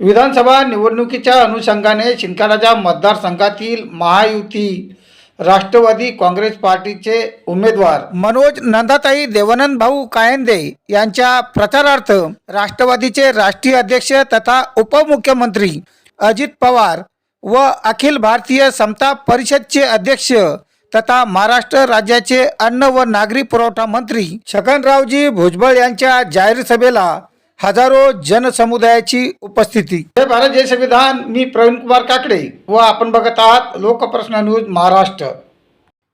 विधानसभा निवडणुकीच्या अनुषंगाने शिंदखेडाच्या मतदारसंघातील महायुती राष्ट्रवादी काँग्रेस पार्टीचे उमेदवार मनोज नंदाताई देवानंद भाऊ कायंदे यांच्या प्रचारार्थ राष्ट्रवादीचे राष्ट्रीय अध्यक्ष तथा उपमुख्यमंत्री अजित पवार व अखिल भारतीय समता परिषदचे अध्यक्ष तथा महाराष्ट्र राज्याचे अन्न व नागरी पुरवठा मंत्री छगनरावजी भुजबळ यांच्या जाहीर सभेला हजारो जनसमुदायाची उपस्थिती. हे भारत जय संविधान. मी प्रवीण कुमार काकडे व आपण बघत आहात लोकप्रश्न न्यूज महाराष्ट्र.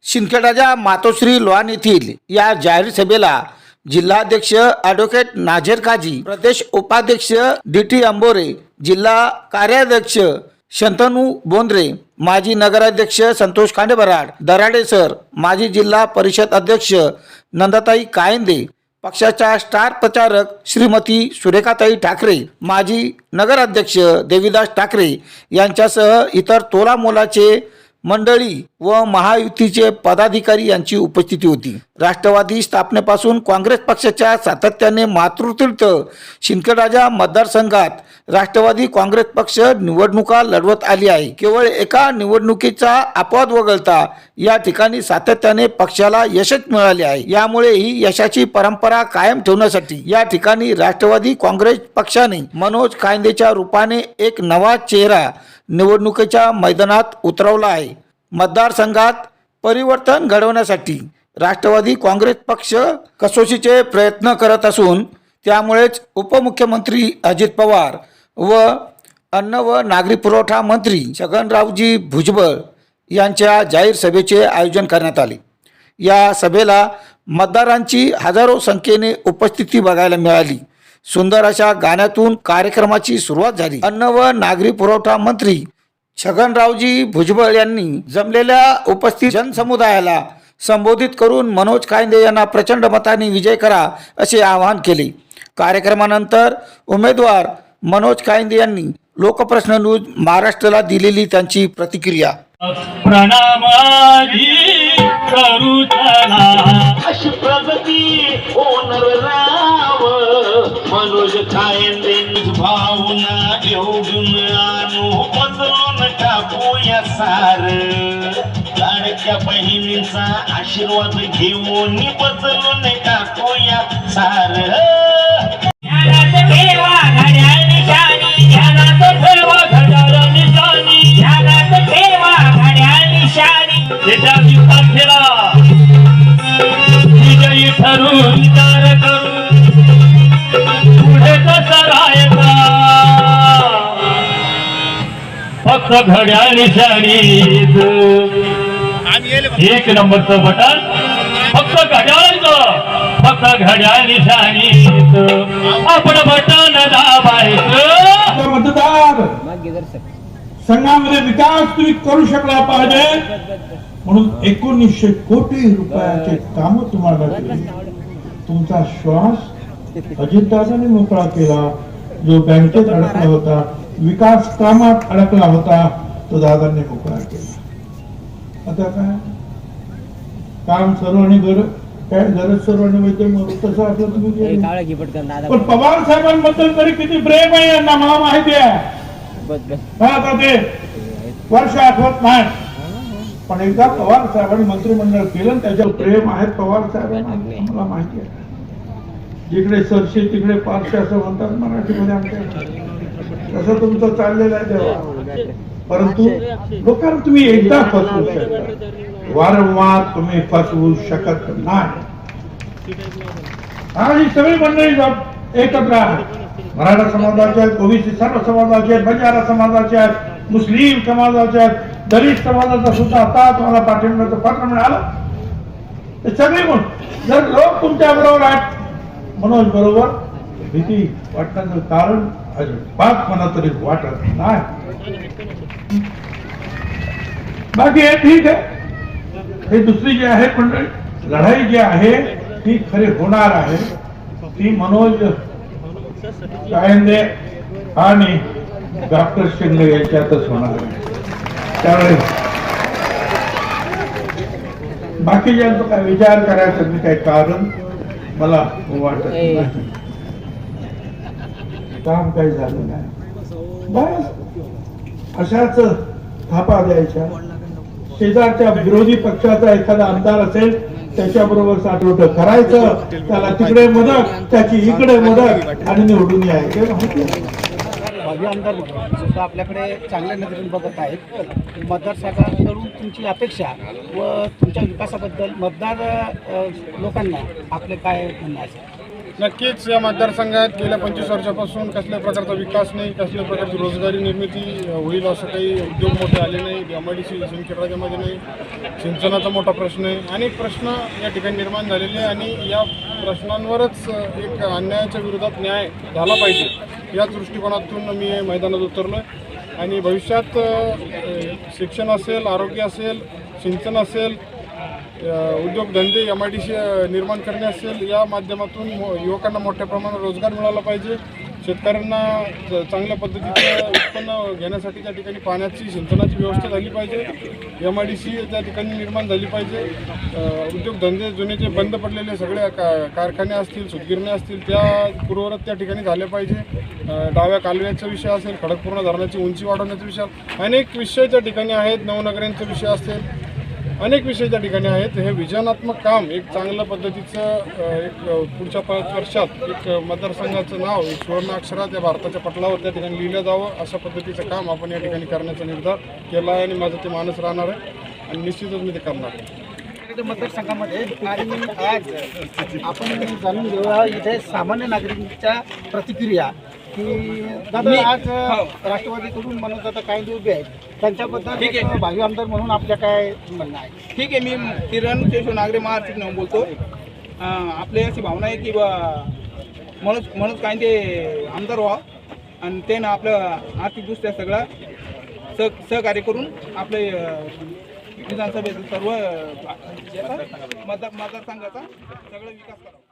शिंदखेडाच्या मातोश्री लोहान येथील या जाहीर सभेला जिल्हाध्यक्ष ॲडव्होकेट नाझेर काझी प्रदेश उपाध्यक्ष डी टी अंबोरे जिल्हा कार्याध्यक्ष शंतनू बोंद्रे माजी नगराध्यक्ष संतोष खांडेबराड दराडे सर माजी जिल्हा परिषद अध्यक्ष नंदाताई कायंदे पक्षाच्या स्टार प्रचारक श्रीमती सुरेखाताई ठाकरे माजी नगराध्यक्ष देवीदास ठाकरे यांच्यासह इतर तोलामोलाचे मंडळी व महायुतीचे पदाधिकारी यांची उपस्थिती होती. राष्ट्रवादी स्थापनेपासून काँग्रेस पक्षाच्या सातत्याने मातृतीर्थ शिंदखेडाच्या मतदारसंघात राष्ट्रवादी काँग्रेस पक्ष निवडणुका लढवत आली आहे. केवळ एका निवडणुकीचा अपवाद वगळता या ठिकाणी सातत्याने पक्षाला यशच मिळाले आहे. यामुळे ही यशाची परंपरा कायम ठेवण्यासाठी या ठिकाणी राष्ट्रवादी काँग्रेस पक्षाने मनोज कायंदेच्या रूपाने एक नवा चेहरा निवडणुकीच्या मैदानात उतरवला आहे. मतदारसंघात परिवर्तन घडवण्यासाठी राष्ट्रवादी काँग्रेस पक्ष कसोशीचे प्रयत्न करत असून त्यामुळेच उपमुख्यमंत्री अजित पवार व अन्न व नागरी पुरवठा मंत्री छगनरावजी भुजबळ यांच्या जाहीर सभेचे आयोजन करण्यात आले. या सभेला मतदारांची हजारो संख्येने उपस्थिती बघायला मिळाली. सुंदर अशा गाण्यातून कार्यक्रमाची सुरुवात झाली. अन्न व नागरी पुरवठा मंत्री छगनरावजी भुजबळ यांनी जमलेल्या उपस्थित जनसमुदायाला संबोधित करून मनोज कायंदे यांना प्रचंड मताने विजय करा असे आवाहन केले. कार्यक्रमानंतर उमेदवार मनोज कायंदे यांनी लोकप्रश्न न्यूज महाराष्ट्राला दिलेली त्यांची प्रतिक्रिया. प्रणामाजी मनोज भावना घेऊन आणू बदलून टाकू या सार. लाडक्या बहिणीचा आशीर्वाद घेऊन बदलून टाकू या सार ध्यानात विजयी विचार करू. फक्त घड्याळ एक नंबरचं बटन. फक्त घड्याळाचं. फक्त घड्याळ आपण बटन दाबायचं. मतदार संघामध्ये विकास तुम्ही करू शकला पाहिजे. म्हणून एकोणीसशे कोटी रुपयाचे काम तुम्हाला तुमचा श्वास अजितदादाने मोकळा केला. जो बँकेत अडकला होता विकास कामात अडकला होता तो दादांनी मोकळा केला. आता काय? काम सर्व आणि गरज काय गरज सर्व आणि वैद्य तसं आपलं तुम्ही पण पवार साहेबांबद्दल तरी किती प्रेम आहे यांना मला माहिती आहे. आता ते वर्ष आठवत नाही. पण एकदा पवार साहेबांनी मंत्रिमंडळ केलं त्याच्यावर प्रेम आहे पवार साहेबांना मला माहिती आहे. जिकडे सरशी तिकडे पारशी असं म्हणतात मराठीमध्ये आमच्या. तसं तुमचं चाललेलं आहे तेव्हा. परंतु लोकांना तुम्ही एकदा फसवू शकता. वारंवार तुम्ही फसवू शकत नाही. आणि सगळी मंडळी एकत्र आहेत. मराठा समाजाचे आहेत ओबीसी सर्व समाजाचे आहेत बंजारा समाजाचे आहेत मुस्लिम समाजाचे आहेत दलित समाजाचा सुद्धा आता तुम्हाला पाठिंब्याचं पत्र मिळालं. ते सगळे गुण जर लोक तुमच्या बरोबर आहेत मनोज बरोबर? भीती वाटण्याचं कारण अजिबात मला तरी वाटत नाही. बाकी हे ठीक आहे. हे दुसरी जी आहे मंडळी लढाई जी आहे ती खरी होणार आहे. ती मनोज कायंदे आणि डॉक्टर शिंगले यांच्यातच होणार आहे. त्यामुळे बाकीच्यांचा काय विचार करायचं मी काही कारण मला वाटत काम काही झालं नाही. बस. अशाच थापा द्यायच्या. शेजारच्या विरोधी पक्षाचा एखादा आमदार असेल त्याच्याबरोबर साठवट करायचं त्याला तिकडे मदत त्याची इकडे मदत आणि निवडून यायचे. माहिती. भावी आमदार म्हणून सुद्धा आपल्याकडे चांगल्या नजरेने बघत आहेत. मतदारसंघाकडून तुमची अपेक्षा व तुमच्या विकासाबद्दल मतदार लोकांना आपले काय म्हणणं असेल नक्कीच या मतदारसंघात गेल्या पंचवीस वर्षापासून कसल्या प्रकारचा विकास नाही कसल्या प्रकारची रोजगारी निर्मिती होईल असं काही उद्योग मोठे आले नाही एम आय डी सी नाही सिंचनाचा मोठा प्रश्न आहे. अनेक प्रश्न या ठिकाणी निर्माण झालेले आहे आणि या प्रश्नांवरच एक अन्यायाच्या विरोधात न्याय झाला पाहिजे. या दृष्टिकोनातून मी मैदानात उतरलो आहे आणि भविष्यात शिक्षण असेल आरोग्य असेल सिंचन असेल उद्योगधंदे एम आय डी सी निर्माण करणे असेल या माध्यमातून मो- युवकांना मोठ्या प्रमाणात रोजगार मिळाला पाहिजे. शेतकऱ्यांना च- चांगल्या पद्धतीचं उत्पन्न घेण्यासाठी त्या ठिकाणी पाण्याची सिंचनाची व्यवस्था झाली पाहिजे. एम आय डी सी त्या ठिकाणी निर्माण झाली पाहिजे. उद्योगधंदे जुने जे बंद पडलेले सगळे का कारखाने असतील सुतगिरण्या असतील त्या पूर्वरत त्या ठिकाणी झाल्या पाहिजे. डाव्या कालव्याचा विषय असेल खडकपूर्ण धरणाची उंची वाढवण्याचा विषय अनेक विषय त्या ठिकाणी आहेत नवनगऱ्यांचा विषय असेल अनेक विषय त्या ठिकाणी आहेत. हे विजनात्मक काम एक चांगल्या पद्धतीचं एक पुढच्या पाच वर्षात एक मतदारसंघाचं नाव एक सुवर्ण अक्षरात या भारताच्या पटलावर त्या ठिकाणी लिहिलं जावं अशा पद्धतीचं काम आपण या ठिकाणी करण्याचा निर्धार केला आहे आणि माझं ते मानस राहणार आहे आणि निश्चितच मी ते करणार आहे. मतदारसंघामध्ये आणि आज आपण जाणून घेऊया इथे सामान्य नागरिकांच्या प्रतिक्रिया. की दादा आज राष्ट्रवादीकडून म्हणून आता काही उभे आहेत. त्यांच्याबद्दल एक भावी आमदार म्हणून आपल्या काय म्हणणं आहे? ठीक आहे मी किरण केशव नागरे नाव बोलतो. आपली अशी भावना आहे की बा मनोज मनोज कांदे आमदार व्हा आणि ते ना आपलं आर्थिकदृष्ट्या सगळं सह सहकार्य करून आपले अं, विधानसभेचं सर्व मतदार मतदारसंघाचा सगळं विकास करावा.